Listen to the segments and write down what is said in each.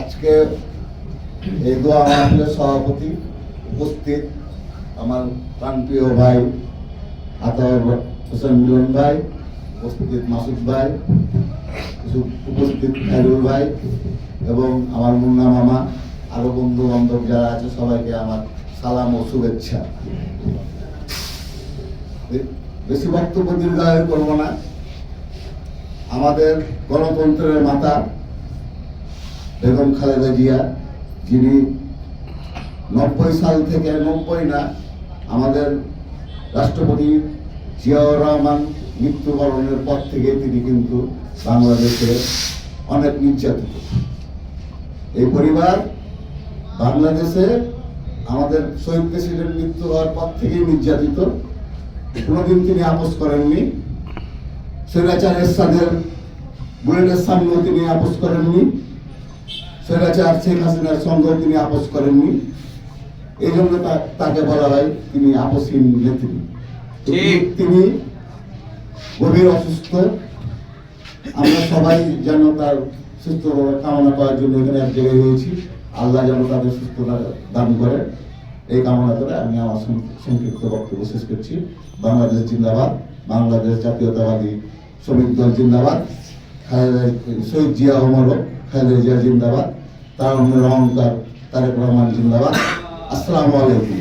আজকে এই দোয়া মাহফিলের সভাপতি উপস্থিত আমার প্রাণপ্রিয় ভাই আতাউর হোসেন মিলন ভাই, উপস্থিত মাসুদ ভাই উপস্থিত খাইরুল ভাই এবং আমার মুন্না মামা, আরও বন্ধু বান্ধব যারা আছে সবাইকে আমার সালাম ও শুভেচ্ছা। বেশি বক্তব্য দীর্ঘায়ু করব না। আমাদের গণতন্ত্রের মাতা বেগম খালেদা জিয়া, যিনি নব্বই সাল থেকে নব্বই না, আমাদের রাষ্ট্রপতি জিয়াউর রহমান মৃত্যুবরণের পর থেকে তিনি কিন্তু বাংলাদেশে অনেক নির্যাতিত। এই পরিবার বাংলাদেশে আমাদের শহীদ প্রেসিডেন্ট মৃত্যু হওয়ার পর থেকেই নির্যাতিত। কোনোদিন তিনি আপোষ করেননি। স্বৈরাচার এরশাদের বুলেটের সামনেও তিনি আপোষ করেননি। স্বৈরাচার শেখ হাসিনার সঙ্গেও তিনি আপোষ করেননি। এই জন্য তাকে বলা হয় তিনি আপোষহীন নেত্রী। তিনি গভীর অসুস্থ। আমরা সবাই যেন তার সুস্থ কামনা করার জন্য এখানে এক জায়গায় হয়েছি আল্লাহ যেন তাদের সুস্থতা দান করে। এই কামনা করে আমি আমার সংক্ষিপ্ত বক্তব্য শেষ করছি। বাংলাদেশ জিন্দাবাদ। বাংলাদেশ জাতীয়তাবাদী শ্রমিক দল জিন্দাবাদ শহীদ জিয়া অমর খালেদা জিয়া জিন্দাবাদ, তার অহংকার তারেক রহমান জিন্দাবাদ। আসসালামু আলাইকুম।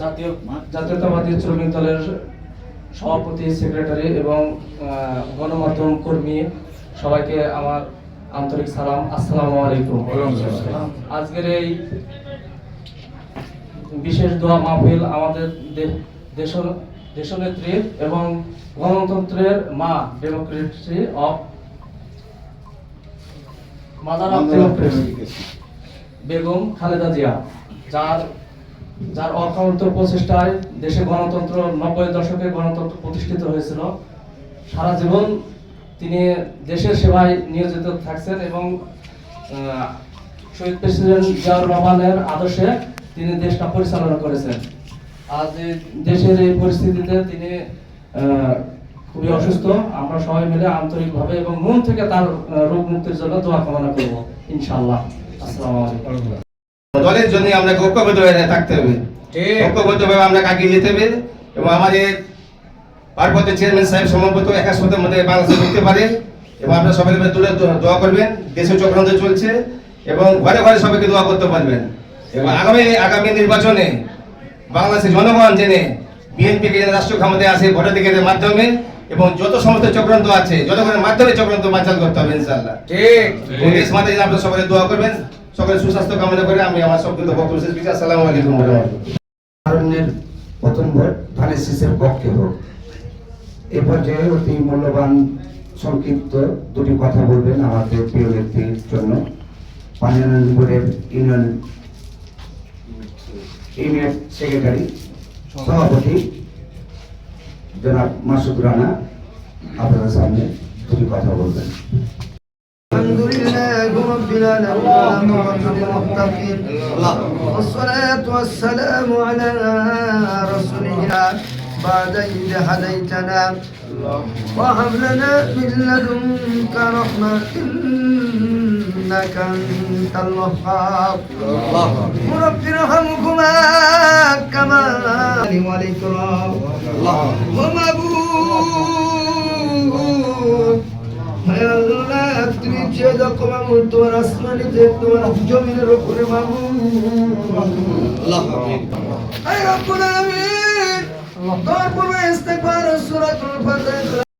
জাতীয় জাতীয়তাবাদী শ্রমিক দলের সভাপতি, সেক্রেটারি এবং গণমাধ্যম কর্মী সবাইকে আমার আন্তরিক সালাম। আসসালামু আলাইকুম। আজকের এই বিশেষ দোয়া মাহফিল আমাদের দেশ- দেশনেত্রী এবং গণতন্ত্রের মা democracy of mother of democracy. Begum Khaleda Zia যার যার প্রচেষ্টায় দেশে গণতন্ত্র নব্বই দশকে গণতন্ত্র প্রতিষ্ঠিত হয়েছিল। সারা জীবন তিনি দেশের সেবায় নিয়োজিত থাকছেন এবং শহীদ প্রেসিডেন্ট জিয়াউর রহমানের আদর্শে তিনি দেশটা পরিচালনা করেছেন। আজ দেশের এই পরিস্থিতিতে তিনি খুবই অসুস্থ। আমরা সবাই মিলে আন্তরিকভাবে এবং মন থেকে তার রোগ মুক্তির জন্য দোয়া কামনা করব ইনশাআল্লাহ। আসসালামু আলাইকুম। দলের জন্য আমরা ঐক্যবদ্ধ হয়ে থাকতে হবে। ঠিক। ঐক্যবদ্ধভাবে আমরা এগিয়ে যেতে হবে? এবং আমাদের পার্বত্য চেয়ারম্যান সাহেব সম্ভবত একা সত্যের মধ্যে বাংলাদেশে ঢুকতে পারে। এবং আপনারা সবাই মিলে দূরে দোয়া করবেন। দেশে চক্রান্ত চলছে এবং ঘরে ঘরে সবাইকে দোয়া করতে পারবেন। এবং আগামী আগামী নির্বাচনে বাংলাদেশের জনগণ জেনে বিএনপি কে রাষ্ট্র ক্ষমতায় আসে ভোটাধিকারের মাধ্যমে এবং যত সমস্ত চক্রান্ত আছে জনগণের মাধ্যমে চক্রান্ত বাঞ্চাল করতে হবে ইনশাআল্লাহ। ঠিক। দেশ মাতা আপনারা দোয়া করবেন সকলের সুস্বাস্থ্য কামনা করে আমি আমার সংক্ষিপ্ত বক্তব্য শেষ করছি। আসসালামু আলাইকুম ওয়া প্রথম ভোট ধানের শীষের পক্ষে হোক এ পর্যায়ে অতি মূল্যবান সংক্ষিপ্ত দুটি কথা বলবেন আমাদের প্রিয় ব্যক্তির জন্য। বোর্ডের ইউনিয়ন ইউনিয়ন সেক্রেটারি সভাপতি জনাব মাসুদ রানা আপনাদের সামনে দুটি কথা বলবেন الحمد لله رب العالمين المتقين والصلاة والسلام على رسولنا بعد إذ هديتنا وهب لنا من لدنك رحمة إنك أنت الوهاب رب ارحمكما كما والإكرام اللهم أبوه আল্লাহ তুমি যে রকম আমল তোমার আসমানিতে তোমার জমিনের উপরে মামু আল্লাহ আয় রব্বুল আলামিন তারপরে ইস্তেকবার সুরাতুল ফাতিহা